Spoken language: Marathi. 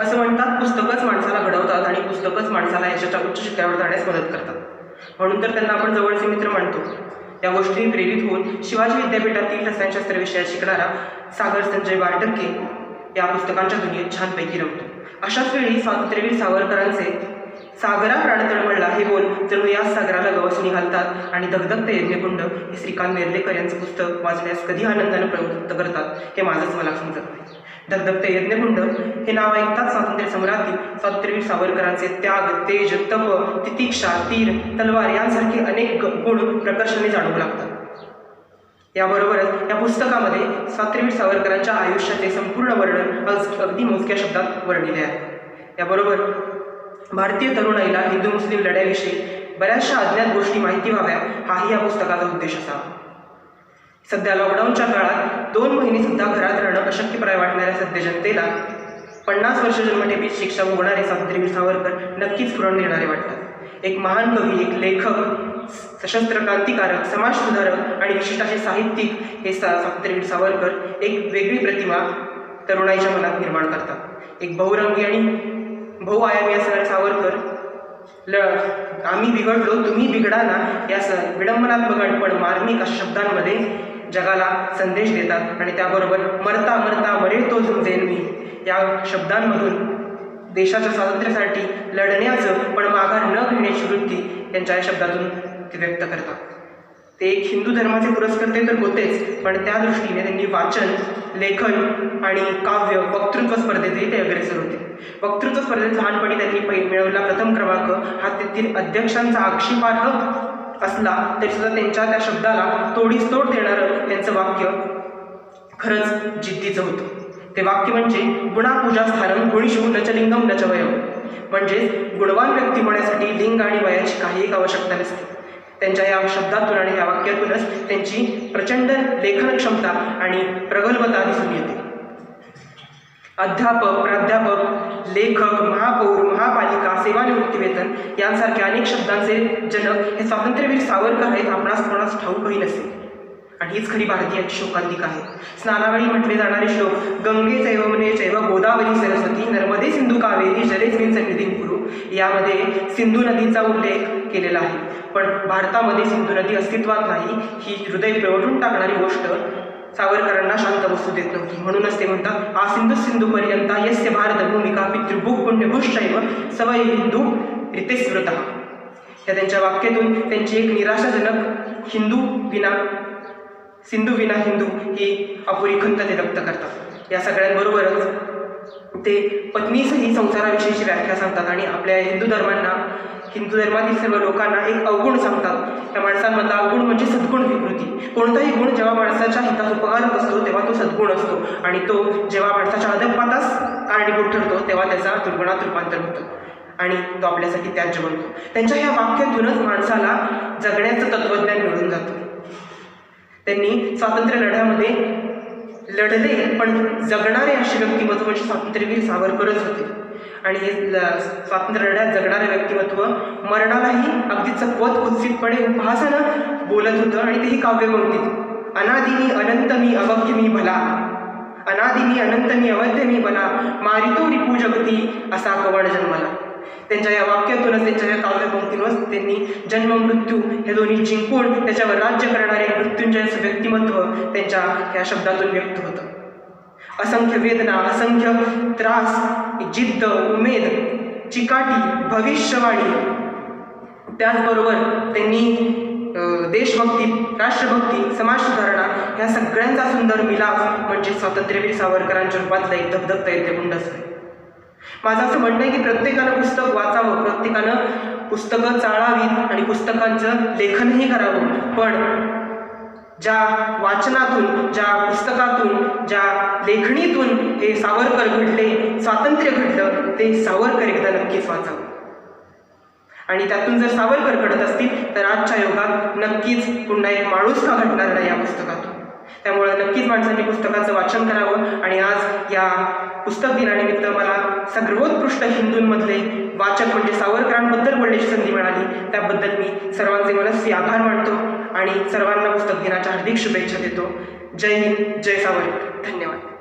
असं म्हणतात पुस्तकच माणसाला घडवतात आणि पुस्तकच माणसाला यशाच्या उच्च शिखरावर जाण्यास मदत करतात. म्हणून तर त्यांना आपण जवळचे मित्र मानतो या गोष्टींनी प्रेरित होऊन शिवाजी विद्यापीठातील रसायनशास्त्र विषयात शिकणारा सागर संजय बारटक्के या पुस्तकांच्या दुनियेत छानपैकी रमतो. अशाच वेळी स्वातंत्र्यवीर सावरकरांचे सागरा प्राण तळमळला हे बोल जणू याच सागराला गवसणी घालतात आणि दगदगते यज्ञकुंड हे श्रीकांत नेर्लेकर यांचं पुस्तक वाचण्यास कधी आनंदानं प्रवृत्त करतात हे माझंच मला समजत नाही. दगदगते यज्ञकुंड हे नाव ऐकताच स्वातंत्र्य सम्रातील स्वातंत्र्यवीर सावरकरांचे त्याग तेज तप तितिक्षा तीर तलवार यांसारखे अनेक गुण प्रकर्षाने जाणवू लागतात. याबरोबरच या पुस्तकामध्ये स्वातंत्र्यवीर सावरकरांच्या आयुष्याचे संपूर्ण वर्णन अगदी मोजक्या शब्दात वर्णिले आहे. याबरोबर भारतीय तरुणाईला हिंदू मुस्लिम लढ्याविषयी बऱ्याचशा अज्ञात गोष्टी माहिती व्हाव्या हाही या पुस्तकाचा उद्देश असावा. सध्या लॉकडाऊनच्या काळात दोन महिने सुद्धा घरात अशक्यप्राय वाटणाऱ्या सध्या जनतेला पन्नास वर्ष जन्मठेपीत शिक्षा भोगणारे सावित्रीवीर सावरकर नक्कीच स्फुरण देणारे वाटतात. एक महान कवी एक लेखक सशस्त्र क्रांतिकारक समाजसुधारक आणि विशिष्ट असे साहित्यिक हे सा स्वातंत्र्यवीर सावरकर एक वेगळी प्रतिमा तरुणाईच्या मनात निर्माण करतात. एक बहुरंगी आणि बहुआयामी असणारे सावरकर ल आम्ही बिघडलो तुम्ही बिघडा ना या स विडंबनात्मक आणि पण मार्मिक अशा शब्दांमध्ये जगाला संदेश देतात आणि त्याबरोबर मरता मरता मरेल तो झुंजेन मी या शब्दांमधून देशाच्या स्वातंत्र्यासाठी लढण्याचं पण माघार न घेण्याची वृत्ती त्यांच्या या शब्दातून ते व्यक्त करतात. ते एक हिंदू धर्माचे पुरस्कर्ते तर होतेच पण त्या दृष्टीने त्यांनी वाचन लेखन आणि काव्य वक्तृत्व स्पर्धेतही ते अग्रेसर होते. वक्तृत्व स्पर्धेत लहानपणी त्यांनी पै मिळवला प्रथम क्रमांक हा तेथील अध्यक्षांचा आक्षेपार्ह असला तरी सुद्धा त्यांच्या त्या शब्दाला तोडीस तोड देणारं त्यांचं वाक्य खरंच जिद्दीचं होतं. ते वाक्य म्हणजे गुणापूजा स्थानम गुणिशू नचलिंगम नचवयम म्हणजेच गुणवान व्यक्ती होण्यासाठी लिंग आणि वयाची काही एक आवश्यकता नसते. त्यांच्या या शब्दातून आणि या वाक्यातूनच त्यांची प्रचंड लेखन क्षमता आणि प्रगल्भता दिसून येते. अध्यापक प्राध्यापक लेखक महापौर महापालिका सेवानिवृत्तीवेतन यांसारख्या अनेक शब्दांचे जनक हे स्वातंत्र्यवीर सावरकर आहेत आपणास कोणास ठाऊकही नसेल. आणि हीच खरी भारतीयांची शोकांतिका आहे. स्नानावेळी म्हटले जाणारे श्लोक गंगे चैवमने चैव गोदावरी सरस्वती नर्मदे सिंधू कावेरी जलेस्मिन सन्निधी गुरु यामध्ये सिंधू नदीचा उल्लेख केलेला आहे. पण भारतामध्ये सिंधू नदी अस्तित्वात नाही ही हृदय पिळवटून टाकणारी गोष्ट सावरकरांना शांत बसू देत नव्हती. म्हणूनच ते म्हणतात आ सिंधू सिंधू पर्यंत यस्य भारत भूमिका पितृभूक पुण्यभूषैव सवय हिंदू रितेस्मृत. या त्यांच्या वाक्यातून त्यांची एक निराशाजनक हिंदू विना सिंधू विना हिंदू ही अपुरी खंत ते व्यक्त करतात. या सगळ्यांबरोबरच ते पत्नीसही संसाराविषयीची व्याख्या सांगतात आणि आपल्या हिंदू धर्मांना हिंदू धर्मातील सर्व लोकांना एक अवगुण सांगतात त्या माणसांमधला अवगुण म्हणजे सद्गुण विकृती कोणताही गुण जेव्हा माणसाच्या हितास उपकारक असतो तेव्हा तो सद्गुण असतो. आणि तो जेव्हा माणसाच्या अधपातास कारणीभूत ठरतो तेव्हा त्याचा दुर्गुणात रूपांतर होतं. आणि तो आपल्यासाठी त्याज्य बनतो त्यांच्या ह्या वाक्यातूनच माणसाला जगण्याचं तत्त्वज्ञान मिळून जातं. त्यांनी स्वातंत्र्य लढ्यामध्ये लढले पण जगणारे असे व्यक्तिमत्व म्हणजे स्वातंत्र्यवीर सावरकरच होते. आणि हे स्वातंत्र्य लढ्यात जगणारे व्यक्तिमत्व मरणालाही तिचं पद कुंसितपणे उपहासानं बोलत होतं आणि तेही काव्यपंक्तीत अनादिनी अनंत मी अवघ्य मी भला. अनादिनी अनंत मी अवध्य मी भला. मारितो रिपू जगती असा कवड जन्मला. त्यांच्या या वाक्यातूनच त्यांच्या या काव्यपंक्तीनच त्यांनी जन्म मृत्यू हे दोन्ही जिंकून त्याच्यावर राज्य करणारे मृत्युंजयाचं व्यक्तिमत्व त्यांच्या या शब्दातून व्यक्त होतं. असंख्य वेदना असंख्य त्रास जिद्द उमेद चिकाटी भविष्यवाणी त्याचबरोबर त्यांनी देशभक्ती राष्ट्रभक्ती समाजसुधारणा ह्या सगळ्यांचा सुंदर मिलाफ म्हणजे स्वातंत्र्यवीर सावरकरांच्या रूपातला एक धगधगता येते कुंड असते माझं असं म्हणणं आहे की प्रत्येकानं पुस्तक वाचावं प्रत्येकानं पुस्तकं चाळावीत आणि पुस्तकांचं लेखनही करावं. पण ज्या वाचनातून ज्या पुस्तकातून ज्या लेखणीतून हे सावरकर घडले स्वातंत्र्य घडलं ते सावरकर एकदा नक्कीच वाचावं. आणि त्यातून जर सावरकर घडत असतील तर आजच्या युगात नक्कीच पुन्हा एक माणूस का घडणार नाही या पुस्तकातून? त्यामुळे नक्कीच माणसांनी पुस्तकाचं वाचन करावं. आणि आज या पुस्तक दिनानिमित्त मला सर्वोत्कृष्ट हिंदूंमधले वाचक म्हणजे सावरकरांबद्दल बोलण्याची संधी मिळाली. त्याबद्दल मी सर्वांचे मनस्वी आभार मानतो आणि सर्वांना पुस्तक दिनाच्या हार्दिक शुभेच्छा देतो. जय हिंद जय सावरकर. धन्यवाद.